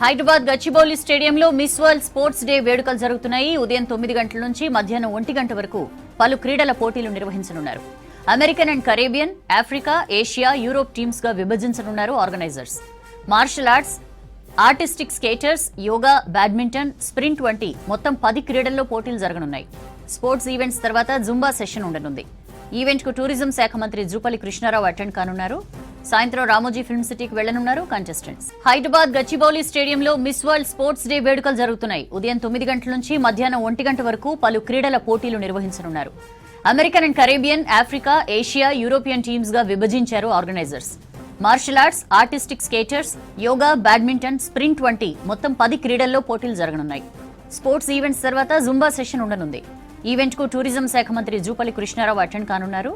హైదరాబాద్ గచ్చిబౌలి స్టేడియంలో miss world sports day వేడుకలు జరుగుతున్నాయి. ఉదయం తొమ్మిది గంటల నుంచి మధ్యాహ్నం ఒంటి గంట వరకు పలు క్రీడల పోటీలు నిర్వహించనున్నారు. American and Caribbean Africa Asia Europe టీమ్స్గా విభజించనున్నారు organisers. Martial arts artistic skaters yoga badminton sprint వంటి మొత్తం పది క్రీడల్లో పోటీలు జరగనున్నాయి. స్పోర్ట్స్ ఈవెంట్స్ తర్వాత జుంబా సెషన్ ఉండనుంది. ఈవెంట్కు టూరిజం శాఖ మంత్రి జూపల్లి కృష్ణారావు అటెండ్ కానున్నారు. సాయంత్రం రామోజీ ఫిల్మ్ సిటీకి వెళ్ళనున్నారు కంటెస్టెంట్స్ హైదరాబాద్ గచ్చిబౌలి స్టేడియంలో మిస్ వరల్డ్ స్పోర్ట్స్ డే వేడుకలు జరుగుతున్నాయి. ఉదయం తొమ్మిది గంటల నుంచి మధ్యాహ్నం ఒంటి గంట వరకు పలు క్రీడల పోటీలు నిర్వహించనున్నారు. American and Caribbean Africa Asia European టీమ్స్గా విభజించారు organisers martial arts artistic skaters yoga badminton sprint వంటి మొత్తం పది క్రీడల్లో పోటీలు జరగనున్నాయి. స్పోర్ట్స్ ఈవెంట్స్ తర్వాత జుంబా సెషన్ ఉండనుంది. ఈవెంట్కు టూరిజం శాఖ మంత్రి జూపల్లి కృష్ణారావు అటెండ్ కానున్నారు.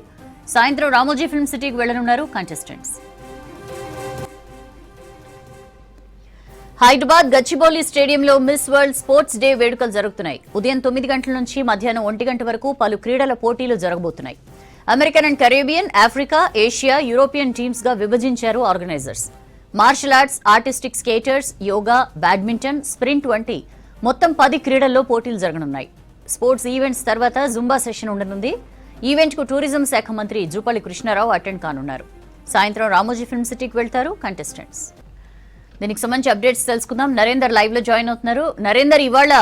సాయంత్రం రామోజీ ఫిల్మ్ సిటీకి వెళ్ళనున్నారు కంటెస్టెంట్స్ హైదరాబాద్ గచ్చిబౌలి స్టేడియంలో మిస్ వరల్డ్ స్పోర్ట్స్ డే వేడుకలు జరుగుతున్నాయి. ఉదయం తొమ్మిది గంటల నుంచి మధ్యాహ్నం ఒంటి గంట వరకు పలు క్రీడల పోటీలు జరగబోతున్నాయి. American and Caribbean Africa Asia European టీమ్స్గా విభజించారు organisers. Martial arts artistic skaters yoga badminton sprint వంటి మొత్తం పది క్రీడల్లో పోటీలు జరగనున్నాయి. స్పోర్ట్స్ ఈవెంట్స్ తర్వాత జుంబా సెషన్ ఉండనుంది. ఈవెంట్కు టూరిజం శాఖ మంత్రి జూపల్లి కృష్ణారావు అటెండ్ కానున్నారు. సాయంత్రం రామోజీ ఫిల్మ్ సిటీకి వెళ్తారు కంటెస్టెంట్స్. దీనికి సంబంధించి అప్డేట్స్ తెలుసుకుందాం. నరేందర్ లైవ్లో జాయిన్ అవుతున్నారు. నరేందర్ ఇవాళ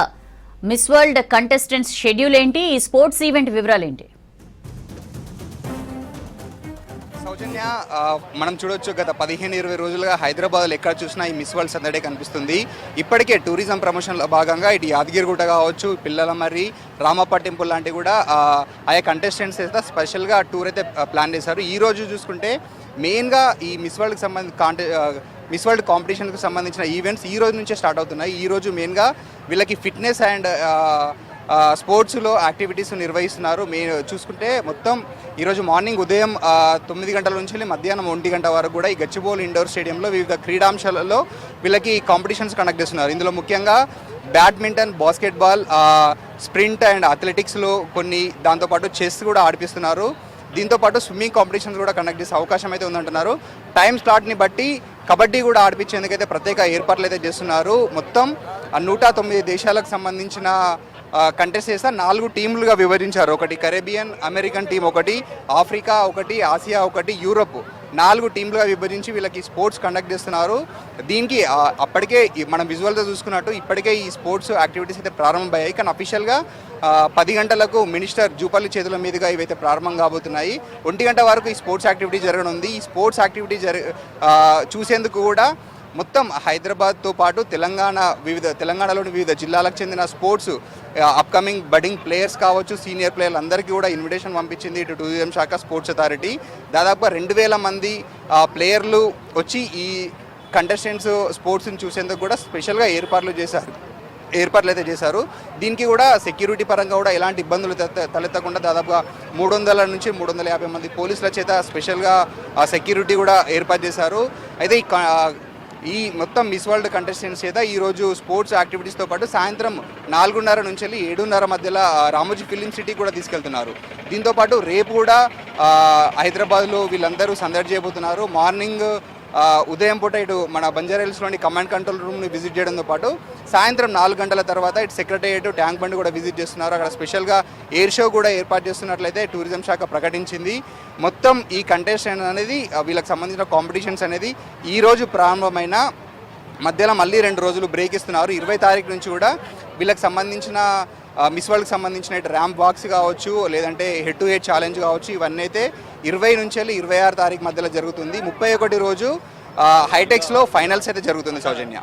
మిస్ వరల్డ్ కంటెస్టెంట్స్ షెడ్యూల్ ఏంటి? ఈ స్పోర్ట్స్ ఈవెంట్ వివరాలు ఏంటి? సౌజన్య మనం చూడొచ్చు గత పదిహేను ఇరవై రోజులుగా హైదరాబాద్లో ఎక్కడ చూసినా ఈ మిస్ వరల్డ్ సందడే కనిపిస్తుంది. ఇప్పటికే టూరిజం ప్రమోషన్లో భాగంగా ఇటు యాదగిరిగుట్ట కావచ్చు పిల్లల మరి రామప్ప టెంపుల్ లాంటివి కూడా ఆయా కంటెస్టెంట్స్ అయితే స్పెషల్గా టూర్ అయితే ప్లాన్ చేశారు. ఈ రోజు చూసుకుంటే మెయిన్గా ఈ మిస్ వరల్డ్కి సంబంధించి కాంటే మిస్ వరల్డ్ కాంపిటీషన్కి సంబంధించిన ఈవెంట్స్ ఈ రోజు నుంచే స్టార్ట్ అవుతున్నాయి. ఈ రోజు మెయిన్గా వీళ్ళకి ఫిట్నెస్ అండ్ స్పోర్ట్స్లో యాక్టివిటీస్ నిర్వహిస్తున్నారు. మీరు చూసుకుంటే మొత్తం ఈరోజు మార్నింగ్ ఉదయం తొమ్మిది గంటల నుంచి వెళ్ళి మధ్యాహ్నం ఒంటి గంట వరకు కూడా ఈ గచ్చిబోల్ ఇండోర్ స్టేడియంలో వివిధ క్రీడాంశాలలో వీళ్ళకి కాంపిటీషన్స్ కండక్ట్ చేస్తున్నారు. ఇందులో ముఖ్యంగా బ్యాడ్మింటన్ బాస్కెట్బాల్ స్ప్రింట్ అండ్ అథ్లెటిక్స్లో కొన్ని దాంతోపాటు చెస్ కూడా ఆడిపిస్తున్నారు. దీంతో పాటు స్విమ్మింగ్ కాంపిటీషన్స్ కూడా కండక్ట్ చేసే అవకాశం అయితే ఉందంటున్నారు. టైం స్లాట్ని బట్టి కబడ్డీ కూడా ఆడిపించేందుకైతే ప్రత్యేక ఏర్పాట్లు అయితే చేస్తున్నారు. మొత్తం నూట తొమ్మిది దేశాలకు సంబంధించిన కంటెస్ట్ చేస్తే నాలుగు టీంలుగా విభజించారు ఒకటి కరేబియన్ అమెరికన్ టీం ఒకటి ఆఫ్రికా ఒకటి ఆసియా ఒకటి యూరప్ నాలుగు టీంలుగా విభజించి వీళ్ళకి స్పోర్ట్స్ కండక్ట్ చేస్తున్నారు. దీనికి అప్పటికే మనం విజువల్తో చూసుకున్నట్టు ఇప్పటికే ఈ స్పోర్ట్స్ యాక్టివిటీస్ అయితే ప్రారంభమయ్యాయి. కానీ అఫీషియల్గా పది గంటలకు మినిస్టర్ జూపల్లి చేతుల మీదుగా ఇవైతే ప్రారంభం కాబోతున్నాయి. ఒంటి గంట వరకు ఈ స్పోర్ట్స్ యాక్టివిటీ జరగనుంది. ఈ స్పోర్ట్స్ యాక్టివిటీ జరి చూసేందుకు కూడా మొత్తం హైదరాబాద్తో పాటు తెలంగాణ వివిధ తెలంగాణలోని వివిధ జిల్లాలకు చెందిన స్పోర్ట్స్ అప్కమింగ్ బడింగ్ ప్లేయర్స్ కావచ్చు సీనియర్ ప్లేయర్లు అందరికీ కూడా ఇన్విటేషన్ పంపించింది ఇటు టూరిజం శాఖ స్పోర్ట్స్ అథారిటీ దాదాపుగా రెండు వేల మంది ప్లేయర్లు వచ్చి ఈ కంటెస్టెంట్స్ స్పోర్ట్స్ని చూసేందుకు కూడా స్పెషల్గా ఏర్పాట్లు చేశారు. ఏర్పాట్లు అయితే చేశారు. దీనికి కూడా సెక్యూరిటీ పరంగా కూడా ఎలాంటి ఇబ్బందులు తలెత్తకుండా దాదాపుగా మూడు వందల నుంచి మూడు వందల యాభై మంది పోలీసుల చేత స్పెషల్గా సెక్యూరిటీ కూడా ఏర్పాటు చేశారు. అయితే ఈ ఈ మొత్తం మిస్ వరల్డ్ కంటెస్టెంట్స్ చేత ఈరోజు స్పోర్ట్స్ యాక్టివిటీస్తో పాటు సాయంత్రం నాలుగున్నర నుంచి వెళ్ళి ఏడున్నర మధ్యలో రామోజీ ఫిలిం సిటీ కూడా తీసుకెళ్తున్నారు. దీంతో పాటు రేపు కూడా హైదరాబాద్లో వీళ్ళందరూ సందడి చేయబోతున్నారు. మార్నింగ్ ఉదయం పూట ఇటు మన బంజారాహిల్స్లోని కమాండ్ కంట్రోల్ రూమ్ని విజిట్ చేయడంతో పాటు సాయంత్రం నాలుగు గంటల తర్వాత ఇటు సెక్రటేరియట్ ట్యాంక్ బండ్ కూడా విజిట్ చేస్తున్నారు. అక్కడ స్పెషల్గా ఎయిర్ షో కూడా ఏర్పాటు చేస్తున్నట్లయితే టూరిజం శాఖ ప్రకటించింది. మొత్తం ఈ కంటెస్టెంట్ అనేది వీళ్ళకి సంబంధించిన కాంపిటీషన్స్ అనేది ఈరోజు ప్రారంభమైన మధ్యలో మళ్ళీ రెండు రోజులు బ్రేక్ ఇస్తున్నారు. ఇరవై తారీఖు నుంచి కూడా వీళ్ళకి సంబంధించిన మిస్ వరల్డ్కి సంబంధించిన ర్యాంప్ బాక్స్ కావచ్చు లేదంటే హెడ్ టు హెడ్ ఛాలెంజ్ కావచ్చు ఇవన్నీ అయితే ఇరవై నుంచి వెళ్ళి ఇరవై ఆరు తారీఖు మధ్యలో జరుగుతుంది. ముప్పై ఒకటి రోజు హైటెక్స్లో ఫైనల్స్ అయితే జరుగుతుంది సౌజన్య.